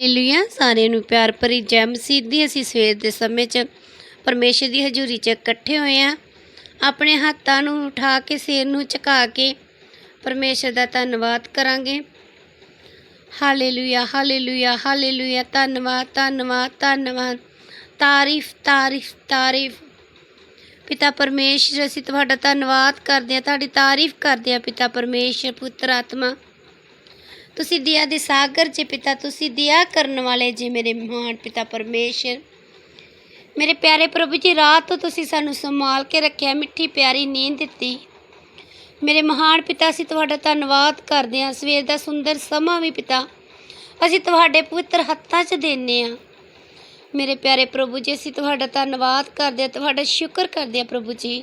Hallelujah ਸਾਰਿਆਂ ਨੂੰ ਪਿਆਰ ਭਰੀ ਜੈ ਮਸੀਹ ਦੀ ਅਸੀਂ ਸਵੇਰ ਦੇ ਸਮੇਂ 'ਚ ਪਰਮੇਸ਼ਰ ਦੀ ਹਜ਼ੂਰੀ 'ਚ ਇਕੱਠੇ ਹੋਏ ਆ। ਆਪਣੇ ਹੱਥਾਂ ਨੂੰ ਉਠਾ ਕੇ, ਸਿਰ ਨੂੰ ਝੁਕਾ ਕੇ ਪਰਮੇਸ਼ਰ ਦਾ ਧੰਨਵਾਦ ਕਰਾਂਗੇ। Hallelujah hallelujah hallelujah. ਧੰਨਵਾਦ ਧੰਨਵਾਦ ਧੰਨਵਾਦ। ਤਾਰੀਫ ਤਾਰੀਫ ਤਾਰੀਫ। ਪਿਤਾ ਪਰਮੇਸ਼ਰ, ਅਸੀਂ ਤੁਹਾਡਾ ਧੰਨਵਾਦ ਕਰਦੇ ਹਾਂ ਤੁਹਾਡੀ ਤਾਰੀਫ ਕਰਦੇ ਹਾਂ ਪਿਤਾ ਪਰਮੇਸ਼ਰ, ਪੁੱਤਰ ਆਤਮਾ। ਤੁਸੀਂ ਦਿਆ ਦੇ ਸਾਗਰ ਜੇ ਪਿਤਾ, ਤੁਸੀਂ ਦਿਆ ਕਰਨ ਵਾਲੇ ਜੇ ਮੇਰੇ ਮਹਾਨ ਪਿਤਾ ਪਰਮੇਸ਼ਰ। ਮੇਰੇ ਪਿਆਰੇ ਪ੍ਰਭੂ ਜੀ, ਰਾਤ ਤੋਂ ਤੁਸੀਂ ਸਾਨੂੰ ਸੰਭਾਲ ਕੇ ਰੱਖਿਆ, ਮਿੱਠੀ ਪਿਆਰੀ ਨੀਂਦ ਦਿੱਤੀ। ਮੇਰੇ ਮਹਾਨ ਪਿਤਾ, ਅਸੀਂ ਤੁਹਾਡਾ ਧੰਨਵਾਦ ਕਰਦੇ ਹਾਂ। ਸਵੇਰ ਦਾ ਸੁੰਦਰ ਸਮਾਂ ਵੀ ਪਿਤਾ, ਅਸੀਂ ਤੁਹਾਡੇ ਪਵਿੱਤਰ ਹੱਥਾਂ 'ਚ ਦਿੰਨੇ ਆ ਮੇਰੇ ਪਿਆਰੇ ਪ੍ਰਭੂ ਜੀ, ਅਸੀਂ ਤੁਹਾਡਾ ਧੰਨਵਾਦ ਕਰਦੇ ਹਾਂ, ਤੁਹਾਡਾ ਸ਼ੁਕਰ ਕਰਦੇ ਹਾਂ ਪ੍ਰਭੂ ਜੀ।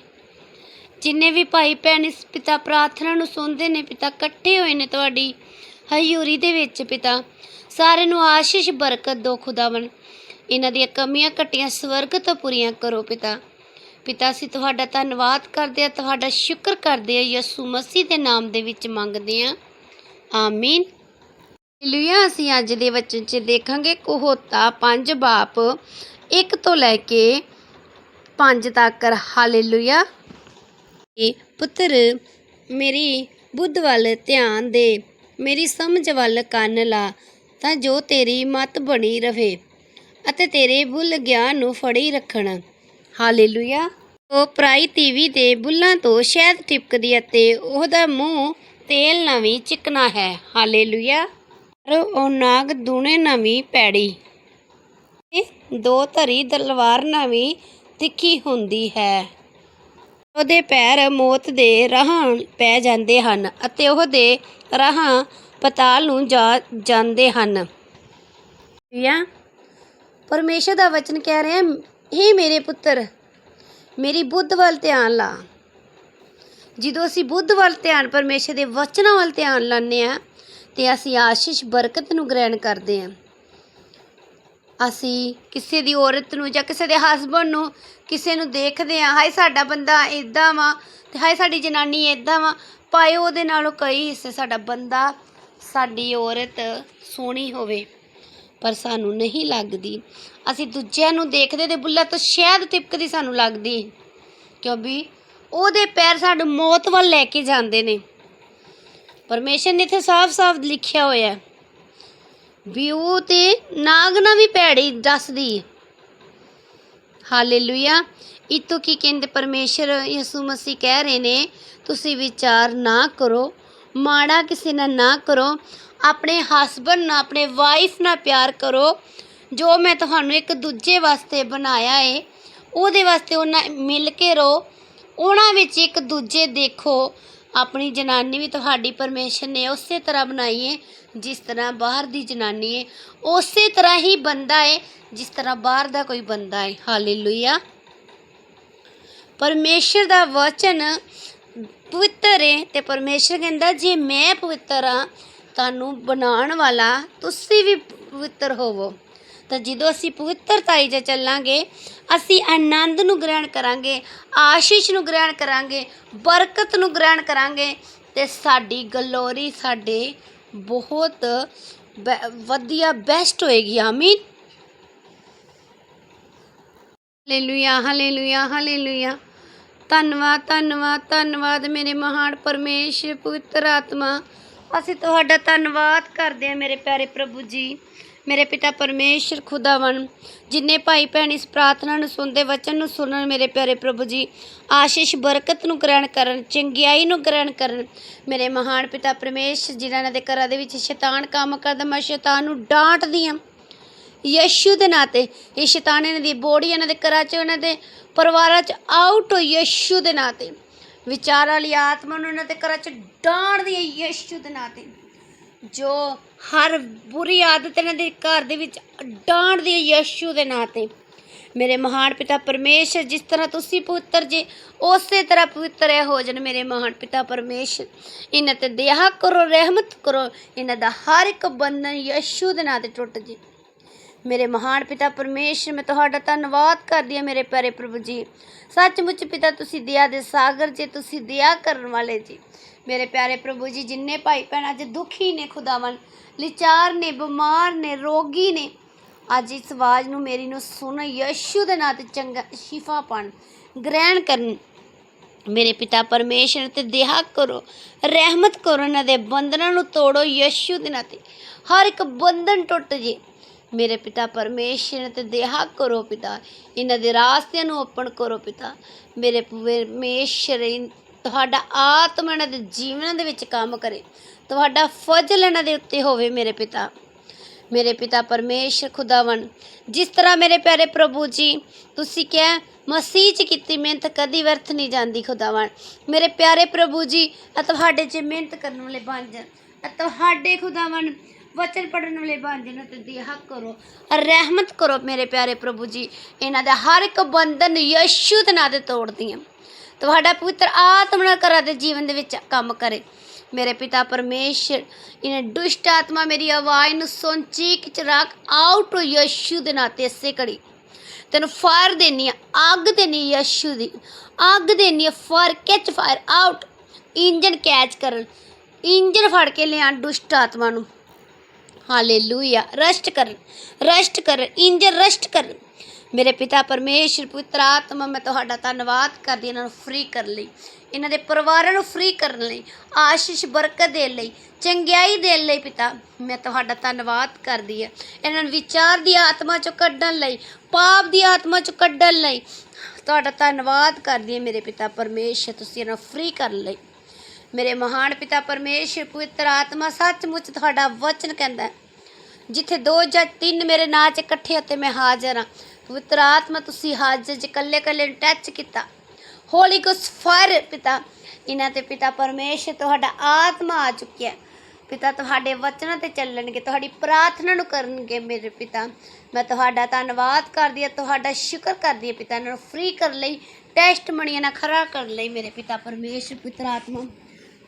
ਜਿੰਨੇ ਵੀ ਭਾਈ ਭੈਣ ਇਸ ਪਿਤਾ ਪ੍ਰਾਰਥਨਾ ਨੂੰ ਸੁਣਦੇ ਨੇ, ਪਿਤਾ ਇਕੱਠੇ ਹੋਏ ਨੇ ਤੁਹਾਡੀ ਹਜ਼ੂਰੀ ਦੇ ਵਿੱਚ ਪਿਤਾ। ਸਾਰਿਆਂ ਨੂੰ ਆਸ਼ੀਸ਼, ਬਰਕਤ ਦੋ ਖੁਦਾਵੰ ਇਹਨਾਂ ਦੀਆਂ ਕਮੀਆਂ ਘਟੀਆਂ ਸਵਰਗ ਤੋਂ ਪੂਰੀਆਂ ਕਰੋ ਪਿਤਾ। ਪਿਤਾ, ਅਸੀਂ ਤੁਹਾਡਾ ਧੰਨਵਾਦ ਕਰਦੇ ਹਾਂ, ਤੁਹਾਡਾ ਸ਼ੁਕਰ ਕਰਦੇ ਹਾਂ, ਯਿਸੂ ਮਸੀਹ ਦੇ ਨਾਮ ਦੇ ਵਿੱਚ ਮੰਗਦੇ ਹਾਂ। ਆਮੀਨ। ਹਾਲੇਲੂਇਆ, ਅਸੀਂ ਅੱਜ ਦੇ ਵਚਨ 'ਚ ਦੇਖਾਂਗੇ ਕੋਹੋਤਾ ਪੰਜ ਬਾਪ, ਇੱਕ ਤੋਂ ਲੈ ਕੇ ਪੰਜ ਤੱਕ। ਹਾਲੇਲੂਇਆ। ਇਹ ਪੁੱਤਰ, ਮੇਰੀ ਬੁੱਧ ਵੱਲ ਧਿਆਨ ਦੇ। ਮੇਰੀ ਸਮਝ ਵੱਲ ਕੰਨ ਲਾ, ਤਾਂ ਜੋ ਤੇਰੀ ਮਤ ਬਣੀ ਰਵੇ ਅਤੇ ਤੇਰੇ ਬੁੱਲ ਗਿਆਨ ਨੂੰ ਫੜੀ ਰੱਖਣ। ਹਾਲੇਲੂਇਆ। ਉਹ ਪ੍ਰਾਈ ਤੀਵੀ ਦੇ ਬੁੱਲਾਂ ਤੋਂ ਸ਼ਹਿਦ ਟਿਪਕਦੀ ਅਤੇ ਉਹਦਾ ਮੂੰਹ ਤੇਲ ਨਾਲ ਵੀ ਚਿਕਨਾ ਹੈ। ਹਾਲੇਲੂਇਆ। ਪਰ ਉਹ ਨਾਗ ਦੂਣੇ ਨਾਲ ਵੀ ਪੈੜੀ ਦੋ ਧਰੀ ਤਲਵਾਰ ਨਾਲ ਵੀ ਤਿੱਖੀ ਹੁੰਦੀ ਹੈ। ਉਹਦੇ ਪੈਰ ਮੌਤ ਦੇ ਰਾਹਾਂ ਪੈ ਜਾਂਦੇ ਹਨ ਅਤੇ ਉਹਦੇ ਰਾਹਾਂ ਪਤਾਲ ਨੂੰ ਜਾ ਜਾਂਦੇ ਹਨ। ਯਾ ਪਰਮੇਸ਼ਰ ਦਾ ਵਚਨ ਕਹਿ ਰਿਹਾ, ਹੈ ਮੇਰੇ ਪੁੱਤਰ, ਮੇਰੀ ਬੁੱਧ ਵੱਲ ਧਿਆਨ ਲਾ। ਜਦੋਂ ਅਸੀਂ ਬੁੱਧ ਵੱਲ ਧਿਆਨ, ਪਰਮੇਸ਼ਰ ਦੇ ਵਚਨਾਂ ਵੱਲ ਧਿਆਨ ਲਾਉਂਦੇ ਆ ਤੇ ਅਸੀਂ ਆਸ਼ੀਸ਼, ਬਰਕਤ ਨੂੰ ਗ੍ਰਹਿਣ ਕਰਦੇ ਹਾਂ। ਅਸੀਂ ਕਿਸੇ ਦੀ ਔਰਤ ਨੂੰ ਜਾਂ ਕਿਸੇ ਦੇ ਹਸਬੈਂਡ ਨੂੰ ਕਿਸੇ ਨੂੰ ਦੇਖਦੇ ਹਾਂ, ਹਾਏ ਸਾਡਾ ਬੰਦਾ ਇੱਦਾਂ ਵਾ ਅਤੇ ਹਾਏ ਸਾਡੀ ਜਨਾਨੀ ਇੱਦਾਂ ਵਾ ਭਾਵੇਂ ਉਹਦੇ ਨਾਲੋਂ ਕਈ ਹਿੱਸੇ ਸਾਡਾ ਬੰਦਾ, ਸਾਡੀ ਔਰਤ ਸੋਹਣੀ ਹੋਵੇ, ਪਰ ਸਾਨੂੰ ਨਹੀਂ ਲੱਗਦੀ। ਅਸੀਂ ਦੂਜਿਆਂ ਨੂੰ ਦੇਖਦੇ ਤੇ ਬੁੱਲਾ ਤੋਂ ਸ਼ਾਇਦ ਤਿਪਕਦੀ ਸਾਨੂੰ ਲੱਗਦੀ, ਕਿਉਂਕਿ ਉਹਦੇ ਪੈਰ ਸਾਨੂੰ ਮੌਤ ਵੱਲ ਲੈ ਕੇ ਜਾਂਦੇ ਨੇ। ਪਰਮੇਸ਼ਰ ਨੇ ਇੱਥੇ ਸਾਫ਼-ਸਾਫ਼ ਲਿਖਿਆ ਹੋਇਆ ਹੈ। ਵਿਊ ਉਹ ਤੇ ਨਾਗ ਨਾ ਵੀ ਭੈੜੀ ਦੱਸਦੀ ਹੈ। ਹਾਲੇਲੂਇਆ। ਇਤੋਂ ਕੀ ਕਹਿੰਦੇ ਪਰਮੇਸ਼ਰ ਯਿਸੂ ਮਸੀਹ ਕਹਿ ਰਹੇ ਨੇ, ਤੁਸੀਂ ਵਿਚਾਰ ਨਾ ਕਰੋ, ਮਾੜਾ ਕਿਸੇ ਨਾਲ ਨਾ ਕਰੋ, ਆਪਣੇ ਹਸਬੰਡ ਨਾਲ, ਆਪਣੇ ਵਾਈਫ ਨਾਲ ਪਿਆਰ ਕਰੋ, ਜੋ ਮੈਂ ਤੁਹਾਨੂੰ ਇੱਕ ਦੂਜੇ ਵਾਸਤੇ ਬਣਾਇਆ ਏ, ਉਹਦੇ ਵਾਸਤੇ ਉਹਨਾਂ ਮਿਲ ਕੇ ਰਹੋ, ਉਹਨਾਂ ਵਿੱਚ ਇੱਕ ਦੂਜੇ ਦੇਖੋ ਆਪਣੀ ਜਨਾਨੀ ਵੀ ਤੁਹਾਡੀ ਪਰਮੇਸ਼ਰ ਨੇ ਉਸੇ ਤਰ੍ਹਾਂ ਬਣਾਈ ਏ, ਜਿਸ ਤਰ੍ਹਾਂ ਬਾਹਰ ਦੀ ਜਨਾਨੀ ਹੈ ਉਸੇ ਤਰ੍ਹਾਂ ਹੀ ਬੰਦਾ ਏ, ਜਿਸ ਤਰ੍ਹਾਂ ਬਾਹਰ ਦਾ ਕੋਈ ਬੰਦਾ ਏ। ਹਾਲੇਲੂਇਆ। ਪਰਮੇਸ਼ਰ ਦਾ ਵਚਨ ਪਵਿੱਤਰ ਏ ਤੇ ਪਰਮੇਸ਼ਰ ਕਹਿੰਦਾ, ਜੇ ਮੈਂ ਪਵਿੱਤਰ ਆ, ਤੁਹਾਨੂੰ ਬਣਾਉਣ ਵਾਲਾ ਤੁਸੀਂ ਵੀ ਪਵਿੱਤਰ ਹੋਵੋ। ਤਾਂ ਜਦੋਂ ਅਸੀਂ ਪਵਿੱਤਰਤਾਈ 'ਚ ਚੱਲਾਂਗੇ, ਅਸੀਂ ਆਨੰਦ ਨੂੰ ਗ੍ਰਹਿਣ ਕਰਾਂਗੇ, ਆਸ਼ੀਸ਼ ਨੂੰ ਗ੍ਰਹਿਣ ਕਰਾਂਗੇ, ਬਰਕਤ ਨੂੰ ਗ੍ਰਹਿਣ ਕਰਾਂਗੇ ਤੇ ਸਾਡੀ ਗਲੋਰੀ ਸਾਡੇ ਬਹੁਤ ਬੈ- ਵਧੀਆ ਬੈਸਟ ਹੋਏਗੀ। ਆਮੀਨ। ਹਾਲੇਲੂਇਆ ਹਾਲੇਲੂਇਆ ਹਾਲੇਲੂਇਆ ਧੰਨਵਾਦ ਧੰਨਵਾਦ ਧੰਨਵਾਦ ਮੇਰੇ ਮਹਾਨ ਪਰਮੇਸ਼ਰ, ਪਵਿੱਤਰ ਆਤਮਾ। ਅਸੀਂ ਤੁਹਾਡਾ ਧੰਨਵਾਦ ਕਰਦੇ ਹਾਂ ਮੇਰੇ ਪਿਆਰੇ ਪ੍ਰਭੂ ਜੀ। ਮੇਰੇ ਪਿਤਾ ਪਰਮੇਸ਼ਰ ਖੁਦਾਵੰ ਜਿੰਨੇ ਭਾਈ ਭੈਣ ਇਸ ਪ੍ਰਾਰਥਨਾ ਨੂੰ ਸੁਣਦੇ, ਵਚਨ ਨੂੰ ਸੁਣਨ ਮੇਰੇ ਪਿਆਰੇ ਪ੍ਰਭੂ ਜੀ, ਆਸ਼ੀਸ਼ ਬਰਕਤ ਨੂੰ ਗ੍ਰਹਿਣ ਕਰਨ, ਚੰਗਿਆਈ ਨੂੰ ਗ੍ਰਹਿਣ ਕਰਨ। ਮੇਰੇ ਮਹਾਨ ਪਿਤਾ ਪਰਮੇਸ਼ਰ, ਜਿਨ੍ਹਾਂ ਦੇ ਘਰਾਂ ਦੇ ਵਿੱਚ ਸ਼ੈਤਾਨ ਕੰਮ ਕਰਦਾ, ਮੈਂ ਸ਼ੈਤਾਨ ਨੂੰ ਡਾਂਟਦੀ ਹਾਂ ਯਸ਼ੂ ਦੇ ਨਾਤੇ ਇਹ ਸ਼ੈਤਾਨ ਇਹਨਾਂ ਦੀ ਬੋੜੀ, ਇਹਨਾਂ ਦੇ ਘਰਾਂ 'ਚ ਉਹਨਾਂ ਦੇ ਪਰਿਵਾਰਾਂ 'ਚ ਆਊਟ ਹੋ ਯਸ਼ੂ ਦੇ ਨਾਤੇ ਵਿਚਾਰ ਵਾਲੀ ਆਤਮਾ ਨੂੰ ਇਹਨਾਂ ਦੇ ਘਰਾਂ 'ਚ ਡਾਂਟਦੀ ਹੈ ਯਸ਼ੂ ਦੇ ਨਾਂ 'ਤੇ। ਜੋ ਹਰ ਬੁਰੀ ਆਦਤ ਇਹਨਾਂ ਦੇ ਘਰ ਦੇ ਵਿੱਚ ਡਾਂਟਦੀ ਹੈ ਯਸ਼ੂ ਦੇ ਨਾਂ 'ਤੇ। ਮੇਰੇ ਮਹਾਨ ਪਿਤਾ ਪਰਮੇਸ਼ਰ, ਜਿਸ ਤਰ੍ਹਾਂ ਤੁਸੀਂ ਪਵਿੱਤਰ ਜੇ, ਉਸੇ ਤਰ੍ਹਾਂ ਪਵਿੱਤਰ ਹੈ ਹੋ ਜਨ ਮੇਰੇ ਮਹਾਨ ਪਿਤਾ ਪਰਮੇਸ਼ਰ। ਇਹਨਾਂ ਤੇ ਦਇਆ ਕਰੋ, ਰਹਿਮਤ ਕਰੋ। ਇਹਨਾਂ ਦਾ ਹਰ ਇੱਕ ਬੰਧਨ ਯਸ਼ੂ ਦੇ ਨਾਂ ਤੇ ਟੁੱਟ ਜੇ। ਮੇਰੇ ਮਹਾਨ ਪਿਤਾ ਪਰਮੇਸ਼ਰ, ਮੈਂ ਤੁਹਾਡਾ ਧੰਨਵਾਦ ਕਰਦੀ ਹਾਂ ਮੇਰੇ ਪਿਆਰੇ ਪ੍ਰਭੂ ਜੀ। ਸੱਚਮੁੱਚ ਪਿਤਾ, ਤੁਸੀਂ ਦਇਆ ਦੇ ਸਾਗਰ ਜੇ ਤੁਸੀਂ ਦਇਆ ਕਰਨ ਵਾਲੇ ਜੀ। ਮੇਰੇ ਪਿਆਰੇ ਪ੍ਰਭੂ ਜੀ, ਜਿੰਨੇ ਭਾਈ ਭੈਣ ਅੱਜ ਦੁਖੀ ਨੇ ਖੁਦਾਵੰ ਲਿਚਾਰ ਨੇ, ਬਿਮਾਰ ਨੇ, ਰੋਗੀ ਨੇ, ਅੱਜ ਇਸ ਆਵਾਜ਼ ਨੂੰ ਮੇਰੀ ਨੂੰ ਸੁਣ ਯਸ਼ੂ ਦੇ ਨਾਂ ਤੇ ਚੰਗਾ ਸ਼ਿਫਾ ਪਾਣ ਗ੍ਰਹਿਣ ਕਰਨ। ਮੇਰੇ ਪਿਤਾ ਪਰਮੇਸ਼ਰ, ਤੇ ਦਇਆ ਕਰੋ, ਰਹਿਮਤ ਕਰੋ, ਇਹਨਾਂ ਦੇ ਬੰਧਨਾਂ ਨੂੰ ਤੋੜੋ ਯਸ਼ੂ ਦੇ ਨਾਂ ਤੇ। ਹਰ ਇੱਕ ਬੰਧਨ ਟੁੱਟ ਜੇ। ਮੇਰੇ ਪਿਤਾ ਪਰਮੇਸ਼ਰ ਤੇ ਦਇਆ ਕਰੋ ਪਿਤਾ। ਇਹਨਾਂ ਦੇ ਰਾਸਤਿਆਂ ਨੂੰ ਓਪਨ ਕਰੋ ਪਿਤਾ। ਮੇਰੇ ਪਰਮੇਸ਼ਰ ਇਨ- ਤੁਹਾਡਾ ਆਤਮਾ ਇਹਨਾਂ ਦੇ ਜੀਵਨਾਂ ਦੇ ਵਿੱਚ ਕੰਮ ਕਰੇ। ਤੁਹਾਡਾ ਫਜ਼ਲ ਇਹਨਾਂ ਦੇ ਉੱਤੇ ਹੋਵੇ ਮੇਰੇ ਪਿਤਾ। ਮੇਰੇ ਪਿਤਾ ਪਰਮੇਸ਼ਰ ਖੁਦਾਵੰ ਜਿਸ ਤਰ੍ਹਾਂ ਮੇਰੇ ਪਿਆਰੇ ਪ੍ਰਭੂ ਜੀ, ਤੁਸੀਂ ਕਿਹਾ, ਮਸੀਹ 'ਚ ਕੀਤੀ ਮਿਹਨਤ ਕਦੀ ਵਰਥ ਨਹੀਂ ਜਾਂਦੀ ਖੁਦਾਵੰ ਮੇਰੇ ਪਿਆਰੇ ਪ੍ਰਭੂ ਜੀ ਤੁਹਾਡੇ 'ਚ ਮਿਹਨਤ ਕਰਨ ਵਾਲੇ ਬਣ ਜਾਣ। ਤੁਹਾਡੇ ਖੁਦਾਵੰ ਵਚਨ ਪੜਨ ਵਾਲੇ ਬਣ ਜਾਣ ਤੇ ਦਿਆ ਕਰੋ ਰਹਿਮਤ ਕਰੋ ਮੇਰੇ ਪਿਆਰੇ ਪ੍ਰਭੂ ਜੀ ਇਹਨਾਂ ਦਾ ਹਰ ਇੱਕ ਬੰਧਨ ਯਿਸੂ ਦੇ ਨਾਂ ਤੇ ਤੋੜਦੀ ਹਾਂ ਤੁਹਾਡਾ ਪਵਿੱਤਰ ਆਤਮਾ ਕਰਾ ਦੇ ਜੀਵਨ ਦੇ ਵਿੱਚ ਕੰਮ ਕਰੇ ਮੇਰੇ ਪਿਤਾ ਪਰਮੇਸ਼ਰ ਇਹਨੇ ਦੁਸ਼ਟ ਆਤਮਾ ਮੇਰੀ ਆਵਾਜ਼ ਨੂੰ ਸੁਣ ਚੀਕ ਚਰਾਕ ਆਊਟ ਯਿਸੂ ਦੇ ਨਾਂ ਤੇ ਇਸੇ ਘੜੀ ਤੈਨੂੰ ਫਾਇਰ ਦੇਣੀ ਆ ਅੱਗ ਦੇਣੀ ਯਿਸੂ ਦੀ ਅੱਗ ਦੇਣੀ ਆ fire catch fire out engine catch ਕਰਨ ਇੰਜਨ ਫੜ ਕੇ ਲਿਆ ਦੁਸ਼ਟ ਆਤਮਾ ਨੂੰ ਹਾਲੇਲੂਇਆ, ਰਸ਼ਟ ਕਰਨ ਰਸ਼ਟ ਕਰਨ ਇੰਜਨ ਰਸ਼ਟ ਕਰਨ। ਮੇਰੇ ਪਿਤਾ ਪਰਮੇਸ਼ਰ, ਪੁੱਤਰ, ਆਤਮਾ, ਮੈਂ ਤੁਹਾਡਾ ਧੰਨਵਾਦ ਕਰਦੀ ਇਹਨਾਂ ਨੂੰ ਫ੍ਰੀ ਕਰਨ ਲਈ, ਇਹਨਾਂ ਦੇ ਪਰਿਵਾਰਾਂ ਨੂੰ ਫ੍ਰੀ ਕਰਨ ਲਈ, ਆਸ਼ੀਸ਼ ਬਰਕਤ ਦੇਣ ਲਈ, ਚੰਗਿਆਈ ਦੇਣ ਲਈ ਪਿਤਾ, ਮੈਂ ਤੁਹਾਡਾ ਧੰਨਵਾਦ ਕਰਦੀ ਹਾਂ। ਇਹਨਾਂ ਨੂੰ ਵਿਚਾਰ ਦੀ ਆਤਮਾ ਚੋਂ ਕੱਢਣ ਲਈ, ਪਾਪ ਦੀ ਆਤਮਾ ਚੋਂ ਕੱਢਣ ਲਈ, ਤੁਹਾਡਾ ਧੰਨਵਾਦ ਕਰਦੀ ਹਾਂ ਮੇਰੇ ਪਿਤਾ ਪਰਮੇਸ਼ਰ, ਤੁਸੀਂ ਇਹਨਾਂ ਨੂੰ ਫ੍ਰੀ ਕਰਨ ਲਈ। ਮੇਰੇ ਮਹਾਨ ਪਿਤਾ ਪਰਮੇਸ਼ਰ, ਪਵਿੱਤਰ ਆਤਮਾ ਸੱਚਮੁੱਚ ਤੁਹਾਡਾ ਵਚਨ ਕਹਿੰਦਾ ਜਿੱਥੇ ਦੋ ਜਾਂ ਤਿੰਨ ਮੇਰੇ ਨਾਂ 'ਚ ਇਕੱਠੇ ਹੁੰਦੇ ਮੈਂ ਹਾਜ਼ਰ ਹਾਂ। ਪਵਿੱਤਰ ਆਤਮਾ ਤੁਸੀਂ ਹਾਜ਼ਰ ਚ ਕੱਲੇ ਕੱਲੇ ਨੂੰ ਟੱਚ ਕੀਤਾ। ਹੋਲੀ ਗੋਸਟ ਫਾਇਰ ਪਿਤਾ, ਇਹਨਾਂ ਤੇ ਪਿਤਾ ਪਰਮੇਸ਼ਰ ਤੁਹਾਡਾ ਆਤਮਾ ਆ ਚੁੱਕਿਆ ਪਿਤਾ, ਤੁਹਾਡੇ ਵਚਨਾਂ ਤੇ ਚੱਲਣਗੇ, ਤੁਹਾਡੀ ਪ੍ਰਾਰਥਨਾ ਨੂੰ ਕਰਨਗੇ ਮੇਰੇ ਪਿਤਾ। ਮੈਂ ਤੁਹਾਡਾ ਧੰਨਵਾਦ ਕਰਦੀ ਹਾਂ, ਤੁਹਾਡਾ ਸ਼ੁਕਰ ਕਰਦੀ ਹਾਂ ਪਿਤਾ, ਇਹਨਾਂ ਨੂੰ ਫ੍ਰੀ ਕਰ ਲਈ ਟੈਸਟ ਮਣੀਆਂ ਨਾਲ ਖਰਾ ਕਰਨ ਲਈ ਮੇਰੇ ਪਿਤਾ ਪਰਮੇਸ਼ਰ ਪੁੱਤਰ ਆਤਮਾ।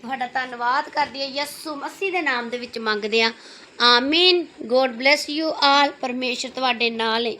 ਤੁਹਾਡਾ ਧੰਨਵਾਦ ਕਰਦੀ ਹੈ ਯਿਸੂ ਮਸੀਹ ਦੇ ਨਾਮ ਦੇ ਵਿੱਚ ਮੰਗਦੇ ਹਾਂ। ਆਮੀਨ। ਗੋਡ ਬlesਸ ਯੂ ਆਲ ਪਰਮੇਸ਼ਰ ਤੁਹਾਡੇ ਨਾਲ ਹੈ